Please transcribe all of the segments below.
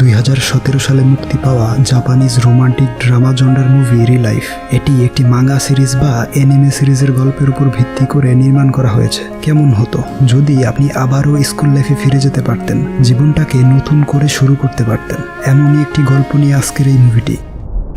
দুই হাজার সতেরো সালে মুক্তি পাওয়া Japanese romantic drama genre movie ReLife, এটি একটি মাঙ্গা সিরিজ বা এনিমে সিরিজের গল্পের উপর ভিত্তি করে নির্মাণ করা হয়েছে। কেমন হতো যদি আপনি আবারও স্কুল লাইফে ফিরে যেতে পারতেন, জীবনটাকে নতুন করে শুরু করতে পারতেন? এমনই একটি গল্প নিয়ে আজকের এই মুভিটি।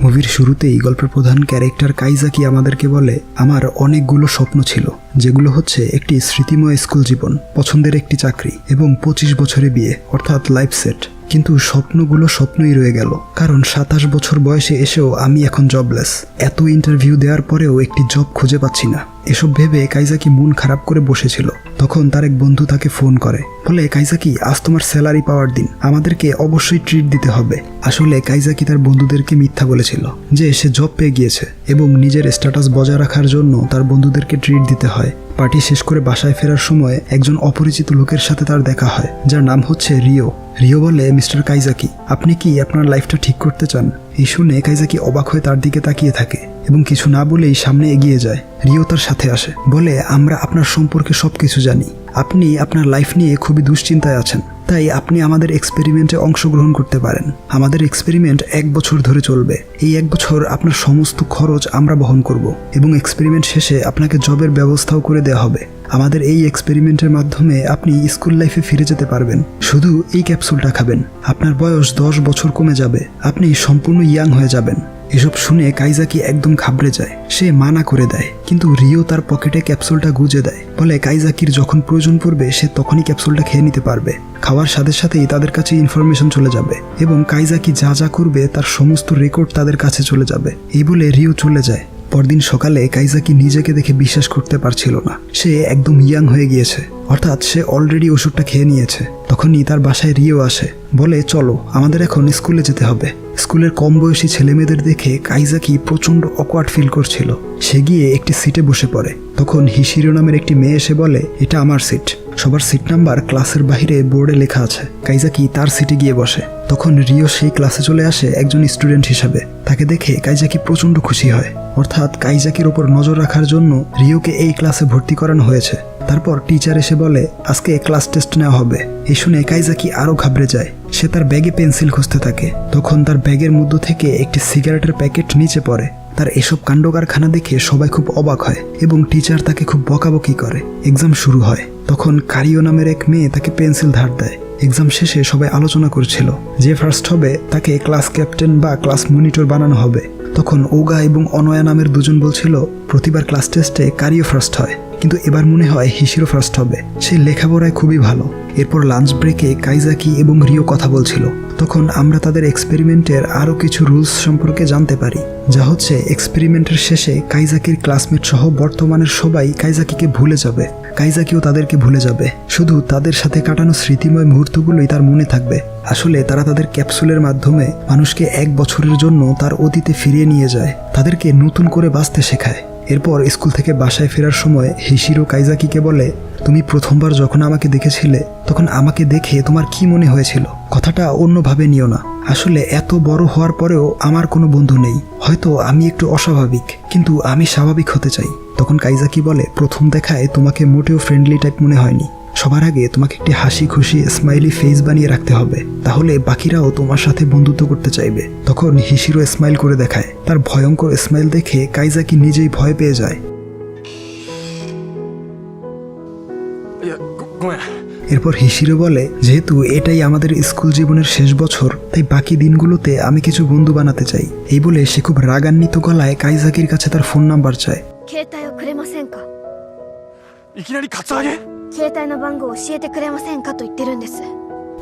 মুভির শুরুতেই গল্পের প্রধান ক্যারেক্টার কাইজাকি আমাদেরকে বলে, আমার অনেকগুলো স্বপ্ন ছিল, যেগুলো হচ্ছে একটি স্মৃতিময় স্কুল জীবন, পছন্দের একটি চাকরি এবং পঁচিশ বছরে বিয়ে, অর্থাৎ লাইফ সেট। কিন্তু স্বপ্নগুলো স্বপ্নই রয়ে গেল। কারণ সাতাশ বছর বয়সে এসেও আমি এখন জবলেস এত ইন্টারভিউ দেওয়ার পরেও একটি জব খুঁজে পাচ্ছি না। এসব ভেবে কাইজাকি মন খারাপ করে বসেছিল। তখন তার এক বন্ধু তাকে ফোন করে। বলে, কাইজাকি, আজ তোমার স্যালারি পাওয়ার দিন। আমাদেরকে অবশ্যই ট্রিট দিতে হবে। আসলে কাইজাকি তার বন্ধুদেরকে মিথ্যা বলেছিল, যে সে জব পেয়ে গিয়েছে এবং নিজের স্ট্যাটাস বজায় রাখার জন্য তার বন্ধুদেরকে ট্রিট দিতে হয়। পার্টি শেষ করে বাসায় ফেরার সময় একজন অপরিচিত লোকের সাথে তার দেখা হয়, যার নাম হচ্ছে রিও। রিও বলে, মিস্টার কাইজাকি, আপনি কি আপনার লাইফটা ঠিক করতে চান? এই শুনে কাইজাকি অবাক হয়ে তার দিকে তাকিয়ে থাকে এবং কিছু না বলেই সামনে এগিয়ে যায়। রিও তার সাথে আসে, বলে, আমরা আপনার সম্পর্কে সব কিছু জানি। আপনি আপনার লাইফ নিয়ে খুবই দুশ্চিন্তায় আছেন। তাই আপনি আমাদের এক্সপেরিমেন্টে অংশগ্রহণ করতে পারেন। আমাদের এক্সপেরিমেন্ট এক বছর ধরে চলবে। এই এক বছর আপনার সমস্ত খরচ আমরা বহন করব এবং এক্সপেরিমেন্ট শেষে আপনাকে জবের ব্যবস্থাও করে দেওয়া হবে। আমাদের এই এক্সপেরিমেন্টের মাধ্যমে আপনি স্কুল লাইফে ফিরে যেতে পারবেন। শুধু এই ক্যাপসুলটা খাবেন। আপনার বয়স দশ বছর কমে যাবে। আপনি সম্পূর্ণ ইয়াং হয়ে যাবেন। এসব শুনে কাইজাকি একদম ঘাবড়ে যায়। সে মানা করে দেয়। কিন্তু রিও তার পকেটে ক্যাপসুলটা গুজে দেয়। বলে কাইজাকির যখন প্রয়োজন পড়বে, সে তখনই ক্যাপসুলটা খেয়ে নিতে পারবে। খাওয়ার সাথে সাথেই তাদের কাছে ইনফরমেশন চলে যাবে এবং কাইজাকি যা যা করবে, তার সমস্ত রেকর্ড তাদের কাছে চলে যাবে। এই বলে রিও চলে যায়। পরদিন সকালে কাইজাকি নিজেকে দেখে বিশ্বাস করতে পারছিল না। সে একদম ইয়াং হয়ে গিয়েছে। অর্থাৎ সে অলরেডি ওষুধটা খেয়ে নিয়েছে। তখনই তার বাসায় রিও আসে, বলে, চলো, আমাদের এখন স্কুলে যেতে হবে। স্কুলের কম বয়সী ছেলেমেয়েদের দেখে কাইজাকি প্রচণ্ড অকওয়ার্ড ফিল করছিল। সে গিয়ে একটি সিটে বসে পড়ে। তখন হিসিরো নামের একটি মেয়ে এসে বলে, এটা আমার সিট সবার সিট নাম্বার ক্লাসের বাইরে বোর্ডে লেখা আছে। কাইজাকি তার সিটে গিয়ে বসে। তখন রিও সেই ক্লাসে চলে আসে একজন স্টুডেন্ট হিসাবে। তাকে দেখে কাইজাকি প্রচণ্ড খুশি হয়। অর্থাৎ কাইজাকির ওপর নজর রাখার জন্য রিওকে এই ক্লাসে ভর্তি করানো হয়েছে। তারপর টিচার এসে বলে, আজকে ক্লাস টেস্ট নেওয়া হবে। এই শুনে কাইজাকি আরও ঘাবড়ে যায়। সে তার ব্যাগে পেন্সিল খুঁজতে থাকে। তখন তার ব্যাগের মধ্য থেকে একটি সিগারেটের প্যাকেট নিচে পড়ে। তার এসব কাণ্ড কারখানা দেখে সবাই খুব অবাক হয় এবং টিচার তাকে খুব বকাবকি করে। এক্সাম শুরু হয়। তখন কারিও নামের এক মেয়ে তাকে পেন্সিল ধার দেয়। এক্সাম শেষে সবাই আলোচনা করছিল যে ফার্স্ট হবে, তাকে ক্লাস ক্যাপ্টেন বা ক্লাস মনিটর বানানো হবে। তখন ওগা এবং অনয়া নামের দুজন বলছিল, প্রতিবার ক্লাস টেস্টে কারিও ফার্স্ট হয়। কিন্তু এবার মনে হয় হিসিরো ফার্স্ট হবে। সে লেখাপড়ায় খুবই ভালো। এরপর লাঞ্চ ব্রেকে কাইজাকি এবং রিও কথা বলছিল। তখন আমরা তাদের এক্সপেরিমেন্টের আরও কিছু রুলস সম্পর্কে জানতে পারি, যা হচ্ছে এক্সপেরিমেন্টের শেষে কাইজাকির ক্লাসমেট সহ বর্তমানের সবাই কাইজাকিকে ভুলে যাবে। কাইজাকিও তাদেরকে ভুলে যাবে। শুধু তাদের সাথে কাটানো স্মৃতিময় মুহূর্তগুলোই তার মনে থাকবে। আসলে তারা তাদের ক্যাপসুলের মাধ্যমে মানুষকে এক বছরের জন্য তার অতীতে ফিরিয়ে নিয়ে যায়। তাদেরকে নতুন করে বাঁচতে শেখায়। এরপর স্কুল থেকে বাসায় ফেরার সময় হিসিরো কাইজাকিকে বলে, তুমি প্রথমবার যখন আমাকে দেখেছিলে, তখন আমাকে দেখে তোমার কি মনে হয়েছিল? কথাটা অন্যভাবে নিও না। আসলে এত বড় হওয়ার পরেও আমার কোনো বন্ধু নেই। হয়তো আমি একটু অস্বাভাবিক, কিন্তু আমি স্বাভাবিক হতে চাই। তখন কাইজাকি বলে, প্রথম দেখায় তোমাকে মোটেও ফ্রেন্ডলি টাইপ মনে হয়নি। সবার আগে তোমাকে একটি হাসি খুশি স্মাইলি ফেস বানিয়ে রাখতে হবে। তাহলে বাকিরাও তোমার সাথে বন্ধুত্ব করতে চাইবে। তখন হিসিরও স্মাইল করে দেখায়। তার ভয়ঙ্কর স্মাইল দেখে কাইজাকি নিজেই ভয় পেয়ে যায়। এরপর হিসিরো বলে যেহেতু এটাই আমাদের স্কুল জীবনের শেষ বছর তাই বাকি দিনগুলোতে আমি কিছু বন্ধু বানাতে চাই। এই বলে সে খুব রাগান্বিত গলায় কাইজাকির কাছে তার ফোন নাম্বার চায়। 携帯をくれませんかいきなりカツアゲ携帯の番号を教えてくれませんかと言ってるんです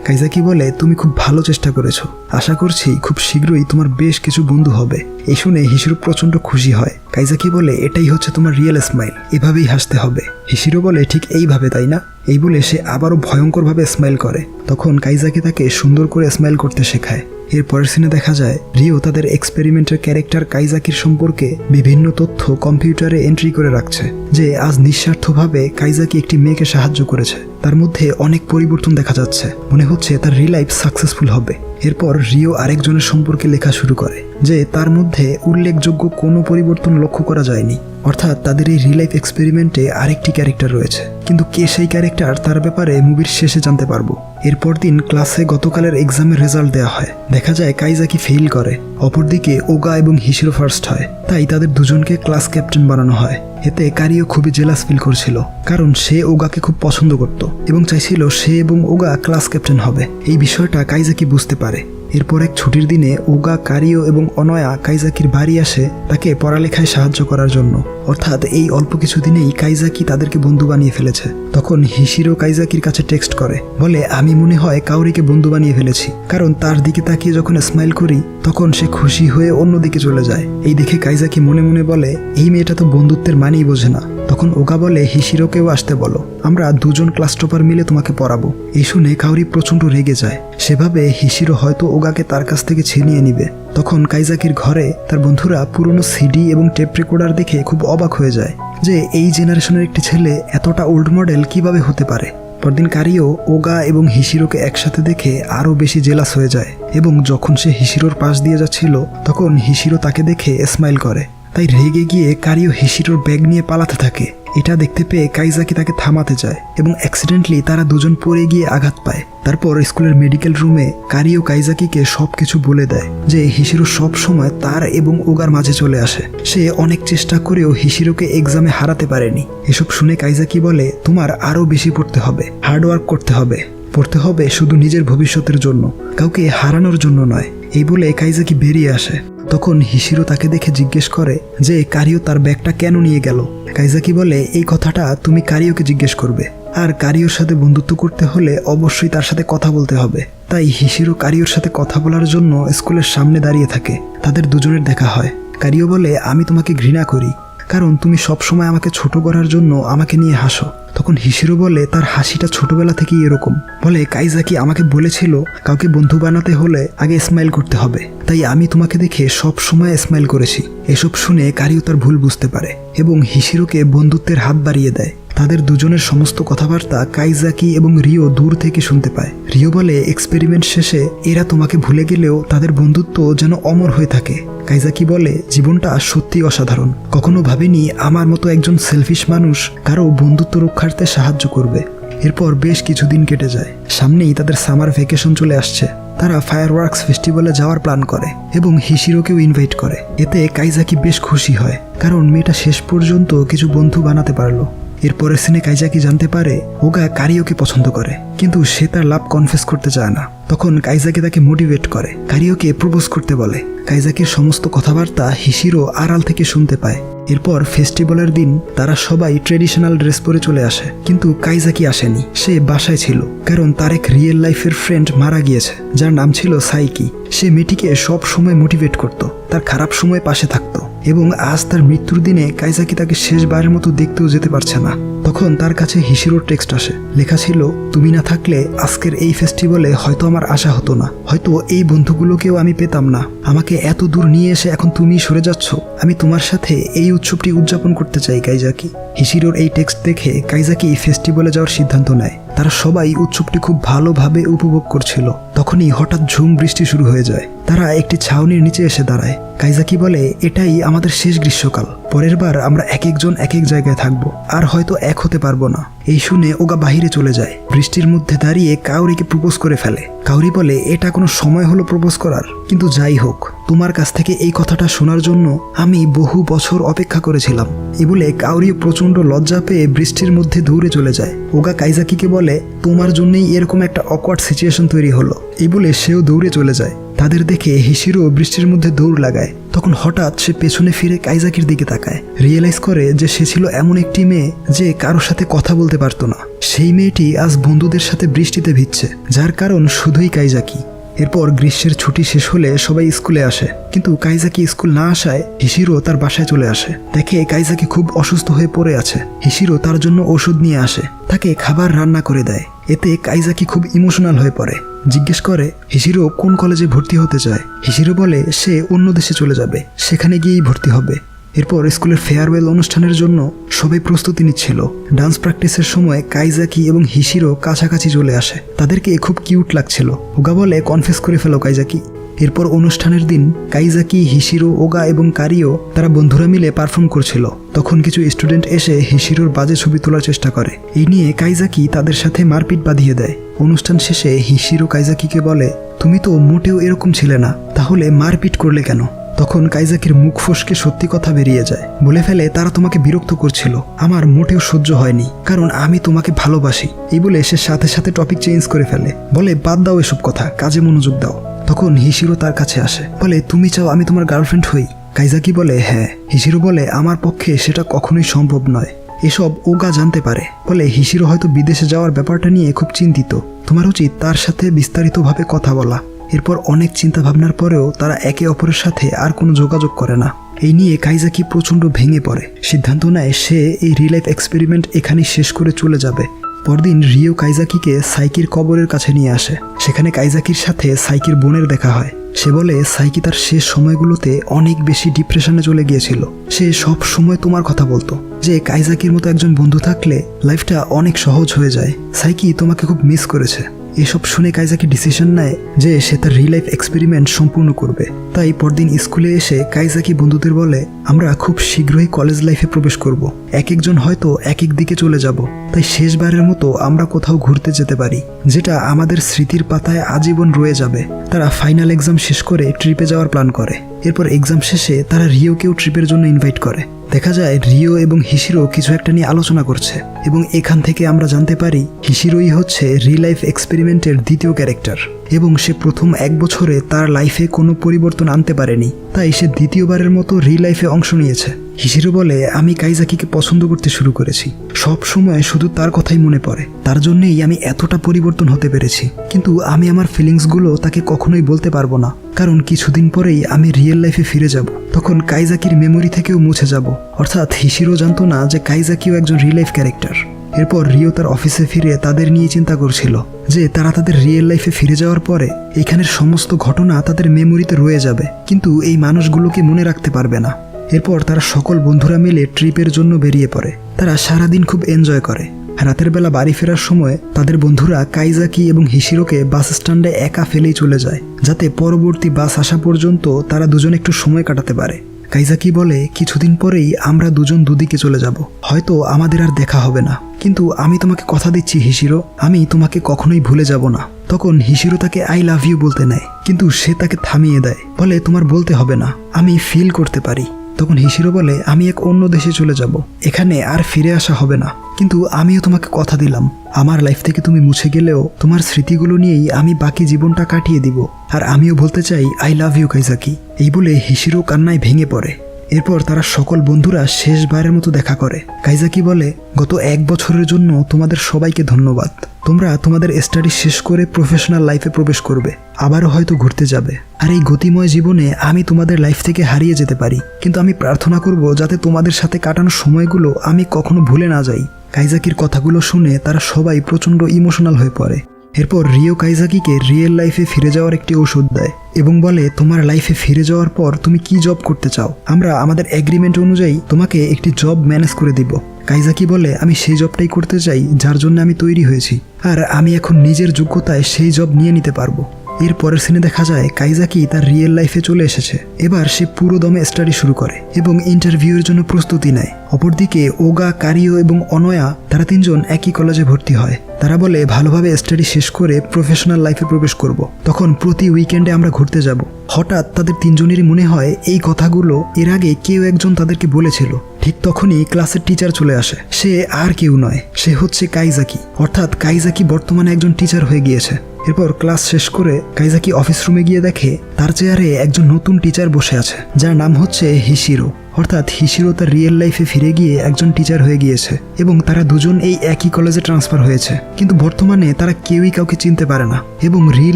কাইজাকি বলে তুমি খুব ভালো চেষ্টা করেছো আশা করছি খুব শীঘ্রই তোমার বেশ কিছু বন্ধু হবে এই শুনে হিসিরো প্রচন্ড খুশি হয় কাইজাকি বলে এটাই হচ্ছে তোমার রিয়েল স্মাইল এভাবেই হাসতে হবে হিসিরো বলে ঠিক এইভাবে তাই না এই বলে সে আবারও ভয়ঙ্করভাবে স্মাইল করে তখন কাইজাকি তাকে সুন্দর করে স্মাইল করতে শেখায় এর পরের সিনে দেখা যায়, রিও তাদের এক্সপেরিমেন্টের ক্যারেক্টার কাইজাকির সম্পর্কে বিভিন্ন তথ্য কম্পিউটারে এন্ট্রি করে রাখছে, যে আজ নিঃস্বার্থভাবে কাইজাকি একটি মেয়েকে সাহায্য করেছে। তার মধ্যে অনেক পরিবর্তন দেখা যাচ্ছে, মনে হচ্ছে তার রিলাইফ সাকসেসফুল হবে। এরপর রিও আরেকজনের সম্পর্কে লেখা শুরু করে, যে তার মধ্যে উল্লেখযোগ্য কোনো পরিবর্তন লক্ষ্য করা যায়নি। অর্থাৎ তাদের এই রিলাইফ এক্সপেরিমেন্টে আরেকটি ক্যারেক্টার রয়েছে। কিন্তু কে সেই ক্যারেক্টার তার ব্যাপারে মুভির শেষে জানতে পারব। এরপর দিন ক্লাসে গতকালের এক্সামের রেজাল্ট দেওয়া হয়। দেখা যায় কাইজাকি ফেল করে। অপরদিকে ওগা এবং হিসিরো ফার্স্ট হয়। তাই তাদের দুজনকে ক্লাস ক্যাপ্টেন বানানো হয়। এতে কারিও খুবই জেলাস ফিল করছিল। কারণ সে ওগাকে খুব পছন্দ করত। এবং চাইছিল সে এবং ওগা ক্লাস ক্যাপ্টেন হবে। এই বিষয়টা কাইজাকি বুঝতে পারে। এরপর এক ছুটির দিনে উগা, কারিও এবং অনয়া কাইজাকির বাড়ি আসে তাকে পড়ালেখায় সাহায্য করার জন্য। অর্থাৎ এই অল্প কিছু দিনেই কাইজাকি তাদেরকে বন্ধু বানিয়ে ফেলেছে। তখন হিসিরো কাইজাকির কাছে টেক্সট করে, বলে, আমি মনে হয় কাউরিকে বন্ধু বানিয়ে ফেলেছি। কারণ তার দিকে তাকিয়ে যখন স্মাইল করি, তখন সে খুশি হয়ে অন্যদিকে চলে যায়। এই দেখে কাইজাকি মনে মনে বলে, এই মেয়েটা তো বন্ধুত্বের মানেই বোঝে না। তখন ওগা বলে হিসিরোকেও আসতে বলো। আমরা দুজন ক্লাস টপার মিলে তোমাকে পড়াবো। এই শুনে কাউরি প্রচণ্ড রেগে যায়। সেভাবে হিসিরো হয়তো ওগাকে তার কাছ থেকে ছিনিয়ে নিবে। তখন কাইজাকির ঘরে তার বন্ধুরা পুরনো সিডি এবং টেপ রেকর্ডার দেখে খুব অবাক হয়ে যায় যে এই জেনারেশনের একটি ছেলে এতটা ওল্ড মডেল কীভাবে হতে পারে। পরদিন কারিও, ওগা এবং হিসিরোকে একসাথে দেখে আরও বেশি জেলাস হয়ে যায় এবং যখন সে হিসিরোর পাশ দিয়ে যাচ্ছিল, তখন হিসিরো তাকে দেখে স্মাইল করে। তাই রেগে গিয়ে কারিও হিসিরোর ব্যাগ নিয়ে পালাতে থাকে। এটা দেখতে পেয়ে কাইজাকি তাকে থামাতে যায় এবং অ্যাক্সিডেন্টলি তারা দুজন পড়ে গিয়ে আঘাত পায়। তারপর স্কুলের মেডিকেল রুমে কারিও কাইজাকিকে সব কিছু বলে দেয় যে হিসিরো সব সময় তার এবং ওগার মাঝে চলে আসে। সে অনেক চেষ্টা করেও হিসিরোকে এক্সামে হারাতে পারেনি। এসব শুনে কাইজাকি বলে, তোমার আরও বেশি পড়তে হবে হার্ডওয়ার্ক করতে হবে। পড়তে হবে শুধু নিজের ভবিষ্যতের জন্য, কাউকে হারানোর জন্য নয়। এই বলে কাইজাকি বেরিয়ে আসে। তখন হিসিরো তাকে দেখে জিজ্ঞেস করে যে, কারিও তার ব্যাগটা কেন নিয়ে গেল? কাইজাকি বলে, এই কথাটা তুমি কারিওকে জিজ্ঞেস করবে। আর কারিওর সাথে বন্ধুত্ব করতে হলে অবশ্যই তার সাথে কথা বলতে হবে। তাই হিসিরো কারিওর সাথে কথা বলার জন্য স্কুলের সামনে দাঁড়িয়ে থাকে। তাদের দুজনের দেখা হয়। কারিও বলে, আমি তোমাকে ঘৃণা করি। কারণ তুমি সবসময় আমাকে ছোট করার জন্য আমাকে নিয়ে হাসো। তখন হিসিরো বলে, তার হাসিটা ছোটবেলা থেকেই এরকম। বলে কাইজাকি আমাকে বলেছিল কাউকে বন্ধু বানাতে হলে আগে স্মাইল করতে হবে? তাই আমি তোমাকে দেখে সব সময় স্মাইল করেছি। এসব শুনে কারিও তার ভুল বুঝতে পারে এবং হিসিরোকে বন্ধুত্বের হাত বাড়িয়ে দেয়। তাদের দুজনের সমস্ত কথাবার্তা কাইজাকি এবং রিও দূর থেকে শুনতে পায়। রিও বলে এক্সপেরিমেন্ট শেষে এরা তোমাকে ভুলে গেলেও তাদের বন্ধুত্ব যেন অমর হয়ে থাকে। কাইজাকি বলে, জীবনটা সত্যি অসাধারণ। কখনো ভাবিনি আমার মতো একজন সেলফিশ মানুষ কারও বন্ধুত্ব রক্ষার্থে সাহায্য করবে। এরপর বেশ কিছুদিন কেটে যায়। সামনেই তাদের সামার ভ্যাকেশন চলে আসছে। তারা ফায়ার ওয়ার্কস ফেস্টিভ্যালে যাওয়ার প্ল্যান করে এবং হিসিরোকেও ইনভাইট করে। এতে কাইজাকি বেশ খুশি হয়, কারণ মেয়েটা শেষ পর্যন্ত কিছু বন্ধু বানাতে পারল। এরপরের সিনে কাইজাকি জানতে পারে, ওগা কারিওকে পছন্দ করে, কিন্তু সে তার লাভ কনফেস করতে চায় না। তখন কাইজাকি তাকে মোটিভেট করে। কারিওকে প্রপোজ করতে বলে। কাইজাকির সমস্ত কথাবার্তা হিসিরো আড়াল থেকে শুনতে পায়। এরপর ফেস্টিভ্যালের দিন তারা সবাই ট্রেডিশনাল ড্রেস পরে চলে আসে। কিন্তু কাইজাকি আসেনি। সে বাসায় ছিল। কারণ তার এক রিয়েল লাইফের ফ্রেন্ড মারা গিয়েছে। যার নাম ছিল সাইকি। সে মেয়েটিকে সব সময় মোটিভেট করত। তার খারাপ সময় পাশে থাকতো। এবং আজ তার মৃত্যুর দিনে কাইজাকি তাকে শেষবারের মতো দেখতেও যেতে পারছে না। তখন তার কাছে হিসিরোর টেক্সট আসে। লেখা ছিল, তুমি না থাকলে আজকের এই ফেস্টিভ্যালে হয়তো আমার আশা হতো না। হয়তো এই বন্ধুগুলোকেও আমি পেতাম না। আমাকে এত দূর নিয়ে এসে এখন তুমি সরে যাচ্ছ। আমি তোমার সাথে এই উৎসবটি উদযাপন করতে চাই, কাইজাকি। হিসিরোর এই টেক্সট দেখে কাইজাকি এই ফেস্টিভ্যালে যাওয়ার সিদ্ধান্ত নেয়। তারা সবাই উৎসবটি খুব ভালোভাবে উপভোগ করছিল। তখনই হঠাৎ ঝুম বৃষ্টি শুরু হয়ে যায়। তারা একটি ছাউনির নিচে এসে দাঁড়ায়। কাইজাকি বলে, এটাই আমাদের শেষ গ্রীষ্মকাল। পরের বার আমরা এক একজন এক এক জায়গায় থাকব। আর হয়তো এক হতে পারব না। এই শুনে ওগা বাহিরে চলে যায়। বৃষ্টির মধ্যে দাঁড়িয়ে কাউরিকে প্রপোজ করে ফেলে। কাউরি বলে, এটা কোনো সময় হলো প্রপোজ করার। কিন্তু যাই হোক, তোমার কাছ থেকে এই কথাটা শোনার জন্য আমি বহু বছর অপেক্ষা করেছিলাম। এ বলে কাউরি প্রচণ্ড লজ্জা পেয়ে বৃষ্টির মধ্যে দৌড়ে চলে যায়। ওগা কাইজাকিকে বলে, তোমার জন্যই এরকম একটা অকওয়ার্ড সিচুয়েশন তৈরি হলো। এই বলে সেও দৌড়ে চলে যায়। তাদের দেখে হিসিরো বৃষ্টির মধ্যে দৌড় লাগায়। তখন হঠাৎ সে পেছনে ফিরে কাইজাকির দিকে তাকায়। রিয়েলাইজ করে যে সে ছিল এমন একটি মেয়ে যে কারোর সাথে কথা বলতে পারতো না। সেই মেয়েটি আজ বন্ধুদের সাথে বৃষ্টিতে ভিজছে, যার কারণ শুধুই কাইজাকি। এরপর গ্রীষ্মের ছুটি শেষ হলে সবাই স্কুলে আসে। কিন্তু কাইজাকি স্কুল না আসায় হিসিরো তার বাসায় চলে আসে। দেখে কাইজাকি খুব অসুস্থ হয়ে পড়ে আছে। হিসিরো তার জন্য ওষুধ নিয়ে আসে। তাকে খাবার রান্না করে দেয়। এতে কাইজাকি খুব ইমোশনাল হয়ে পড়ে। জিজ্ঞেস করে, হিসিরো কোন কলেজে ভর্তি হতে চায়? হিসিরো বলে, সে অন্য দেশে চলে যাবে, সেখানে গিয়েই ভর্তি হবে। এরপর স্কুলের ফেয়ারওয়েল অনুষ্ঠানের জন্য সবাই প্রস্তুতি নিচ্ছিল। ডান্স প্র্যাকটিসের সময় কাইজাকি এবং হিসিরো কাছাকাছি চলে আসে। তাদেরকে খুব কিউট লাগছিল। ওগা বলে, কনফেস করে ফেলো কাইজাকি। এরপর অনুষ্ঠানের দিন কাইজাকি হিসিরো ওগা এবং কারিও তারা বন্ধুরা মিলে পারফর্ম করছিল। তখন কিছু স্টুডেন্ট এসে হিসিরোর বাজে ছবি তোলার চেষ্টা করে। এই নিয়ে কাইজাকি তাদের সাথে মারপিট বাঁধিয়ে দেয়। অনুষ্ঠান শেষে হিসিরো কাইজাকিকে বলে, তুমি তো মোটেও এরকম ছিলে না, তাহলে মারপিট করলে কেন? তখন কাইজাকির মুখ ফসকে সত্যি কথা বেরিয়ে যায়। বলে ফেলে, তারা তোমাকে বিরক্ত করছিল। আমার মোটেও সহ্য হয়নি, কারণ আমি তোমাকে ভালোবাসি। এই বলে সে সাথে সাথে টপিক চেঞ্জ করে ফেলে। বলে, বাদ দাও এসব কথা, কাজে মনোযোগ দাও। তখন হিসিরো তার কাছে আসে। বলে, তুমি চাও আমি তোমার গার্লফ্রেন্ড হই? কাইজাকি বলে হ্যাঁ। হিসিরো বলে, আমার পক্ষে সেটা কখনোই সম্ভব নয়। এসব ওগা জানতে পারে। বলে হিসিরো হয়তো বিদেশে যাওয়ার ব্যাপারটা নিয়ে খুব চিন্তিত। তোমার উচিত তার সাথে বিস্তারিতভাবে কথা বলা। এরপর অনেক চিন্তা ভাবনার পরেও তারা একে অপরের সাথে আর কোনো যোগাযোগ করে না। এই নিয়ে কাইজাকি প্রচণ্ড ভেঙে পড়ে। সিদ্ধান্ত নেয়, সে এই রিলাইফ এক্সপেরিমেন্ট এখানেই শেষ করে চলে যাবে। পরদিন রিও কাইজাকিকে সাইকির কবরের কাছে নিয়ে আসে। সেখানে কাইজাকির সাথে সাইকির বোনের দেখা হয়। সে বলে, সাইকি তার শেষ সময়গুলোতে অনেক বেশি ডিপ্রেশনে চলে গিয়েছিল। সে সব সময় তোমার কথা বলতো যে কাইজাকির মতো একজন বন্ধু থাকলে লাইফটা অনেক সহজ হয়ে যায়। সাইকি তোমাকে খুব মিস করেছে। এসব শুনে কাইজাকি ডিসিশন নেয় যে সে তার রিল লাইফ এক্সপেরিমেন্ট সম্পূর্ণ করবে। তাই পরদিন স্কুলে এসে কাইজাকি বন্ধুদের বলে, আমরা খুব শীঘ্রই কলেজ লাইফে প্রবেশ করব। এক একজন হয়তো এক এক দিকে চলে যাব। তাই শেষবারের মতো আমরা কোথাও ঘুরতে যেতে পারি, যেটা আমাদের স্মৃতির পাতায় আজীবন রয়ে যাবে। তারা ফাইনাল এক্সাম শেষ করে ট্রিপে যাওয়ার প্ল্যান করে। এরপর এক্সাম শেষে তারা রিওকেও ট্রিপের জন্য ইনভাইট করে। দেখা যায় রিও এবং হিসিরো কিছু একটা নিয়ে আলোচনা করছে এবং এখান থেকে আমরা জানতে পারি হিসিরোই হচ্ছে রি লাইফ এক্সপেরিমেন্টের দ্বিতীয় ক্যারেক্টার এবং সে প্রথম এক বছরে তার লাইফে কোনো পরিবর্তন আনতে পারেনি। তাই সে দ্বিতীয়বারের মতো রি লাইফে অংশ নিয়েছে। হিসিরো বলে, আমি কাইজাকিকে পছন্দ করতে শুরু করেছি। সব সময় শুধু তার কথাই মনে পড়ে। তার জন্যই আমি এতটা পরিবর্তন হতে পেরেছি। কিন্তু আমি আমার ফিলিংসগুলো তাকে কখনোই বলতে পারব না। কারণ কিছুদিন পরেই আমি রিয়েল লাইফে ফিরে যাব। তখন কাইজাকির মেমোরি থেকেও মুছে যাব। অর্থাৎ হিসিরো জানতো না যে কাইজাকিও একজন রিয়েল লাইফ ক্যারেক্টার এরপর রিও তার অফিসে ফিরে তাদের নিয়ে চিন্তা করছিল যে তারা তাদের রিয়েল লাইফে ফিরে যাওয়ার পরে এখানের সমস্ত ঘটনা তাদের মেমোরিতে রয়ে যাবে। কিন্তু এই মানুষগুলোকে মনে রাখতে পারবে না। এরপর তারা সকল বন্ধুরা মিলে ট্রিপের জন্য বেরিয়ে পড়ে। তারা সারাদিন খুব এনজয় করে। রাতের বেলা বাড়ি ফেরার সময় তাদের বন্ধুরা কাইজাকি এবং হিসিরোকে বাস স্ট্যান্ডে একা ফেলেই চলে যায়, যাতে পরবর্তী বাস আসা পর্যন্ত তারা দুজন একটু সময় কাটাতে পারে। কাইজাকি বলে, কিছুদিন পরেই আমরা দুজন দুদিকে চলে যাব। হয়তো আমাদের আর দেখা হবে না। কিন্তু আমি তোমাকে কথা দিচ্ছি হিসিরো আমি তোমাকে কখনোই ভুলে যাব না। তখন হিসিরো তাকে আই লাভ ইউ বলতে নেয়, কিন্তু সে তাকে থামিয়ে দেয়। বলে, তোমার বলতে হবে না। আমি ফিল করতে পারি। তখন হিসিরো বলে, আমি এক অন্য দেশে চলে যাব। এখানে আর ফিরে আসা হবে না। কিন্তু আমিও তোমাকে কথা দিলাম। আমার লাইফ থেকে তুমি মুছে গেলেও তোমার স্মৃতিগুলো নিয়েই আমি বাকি জীবনটা কাটিয়ে দিব। আর আমিও বলতে চাই আই লাভ ইউ কাইজাকি এই বলে হিসিরো কান্নায় ভেঙে পড়ে। এরপর তারা সকল বন্ধুরা শেষবারের মতো দেখা করে। কাইজাকি বলে, গত এক বছরের জন্য তোমাদের সবাইকে ধন্যবাদ। তোমরা তোমাদের স্টাডি শেষ করে প্রফেশনাল লাইফে প্রবেশ করবে, আবারও হয়তো ঘুরতে যাবে। আর এই গতিময় জীবনে আমি তোমাদের লাইফ থেকে হারিয়ে যেতে পারি। কিন্তু আমি প্রার্থনা করব যাতে তোমাদের সাথে কাটানো সময়গুলো আমি কখনো ভুলে না যাই। কাইজাকির কথাগুলো শুনে তারা সবাই প্রচণ্ড ইমোশনাল হয়ে পড়ে। এরপর রিও কাইজাকিকে রিয়েল লাইফে ফিরে যাওয়ার একটি ওষুধ দেয় এবং বলে, তোমার লাইফে ফিরে যাওয়ার পর তুমি কি জব করতে চাও? আমরা আমাদের এগ্রিমেন্ট অনুযায়ী তোমাকে একটি জব ম্যানেজ করে দিব। কাইজাকি বলে, আমি সেই জবটাই করতে চাই, যার জন্য আমি তৈরি হয়েছি। আর আমি এখন নিজের যোগ্যতায় সেই জব নিয়ে নিতে পারব। এর পরের সিনে দেখা যায় কাইজাকি তার রিয়েল লাইফে চলে এসেছে। এবার সে পুরো দমে স্টাডি শুরু করে এবং ইন্টারভিউয়ের জন্য প্রস্তুতি নেয়। অপরদিকে ওগা, কারিও এবং অনয়া তারা তিনজন একই কলেজে ভর্তি হয়। তারা বলে, ভালোভাবে স্টাডি শেষ করে প্রফেশনাল লাইফে প্রবেশ করব। তখন প্রতি উইকেন্ডে আমরা ঘুরতে যাব। হঠাৎ তাদের তিনজনেরই মনে হয় এই কথাগুলো এর আগে কেউ একজন তাদেরকে বলেছিল। ঠিক তখনই ক্লাসের টিচার চলে আসে। সে আর কেউ নয়, সে হচ্ছে কাইজাকি। অর্থাৎ কাইজাকি বর্তমানে একজন টিচার হয়ে গিয়েছে। এরপর ক্লাস শেষ করে কাইজাকি অফিস রুমে গিয়ে দেখে তার চেয়ারে একজন নতুন টিচার বসে আছে, যার নাম হচ্ছে হিসিরো অর্থাৎ হিসিরো তার রিয়েল লাইফে ফিরে গিয়ে একজন টিচার হয়ে গিয়েছে এবং তারা দুজন এই একই কলেজে ট্রান্সফার হয়েছে। কিন্তু বর্তমানে তারা কেউই কাউকে চিনতে পারে না এবং রিয়েল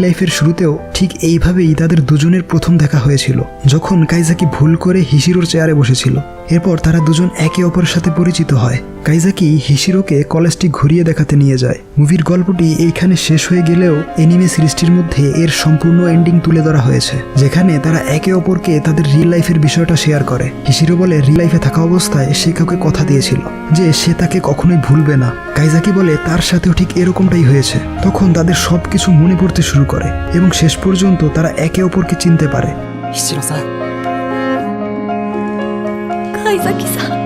লাইফের শুরুতেও ঠিক এইভাবেই তাদের দুজনের প্রথম দেখা হয়েছিল, যখন কাইজাকি ভুল করে হিসিরোর চেয়ারে বসেছিল। এরপর তারা দুজন একে অপরের সাথে পরিচিত হয় কাইজাকি হিশিরোকে কলেজটি ঘুরিয়ে দেখাতে নিয়ে যায় মুভির গল্পটি এইখানে শেষ হয়ে গেলেও এনিমে সিরিজটির মধ্যে এর সম্পূর্ণ এন্ডিং তুলে ধরা হয়েছে যেখানে তারা একে অপরকে তাদের রিল লাইফের বিষয়টা শেয়ার করে হিশিরো বলে রিল লাইফে থাকা অবস্থায় সে কাউকে কথা দিয়েছিল যে সে তাকে কখনোই ভুলবে না কাইজাকি বলে তার সাথেও ঠিক এরকমটাই হয়েছে তখন তাদের সবকিছু মনে পড়তে শুরু করে এবং শেষ পর্যন্ত তারা একে অপরকে চিনতে পারে 七郎さん 貝崎さん。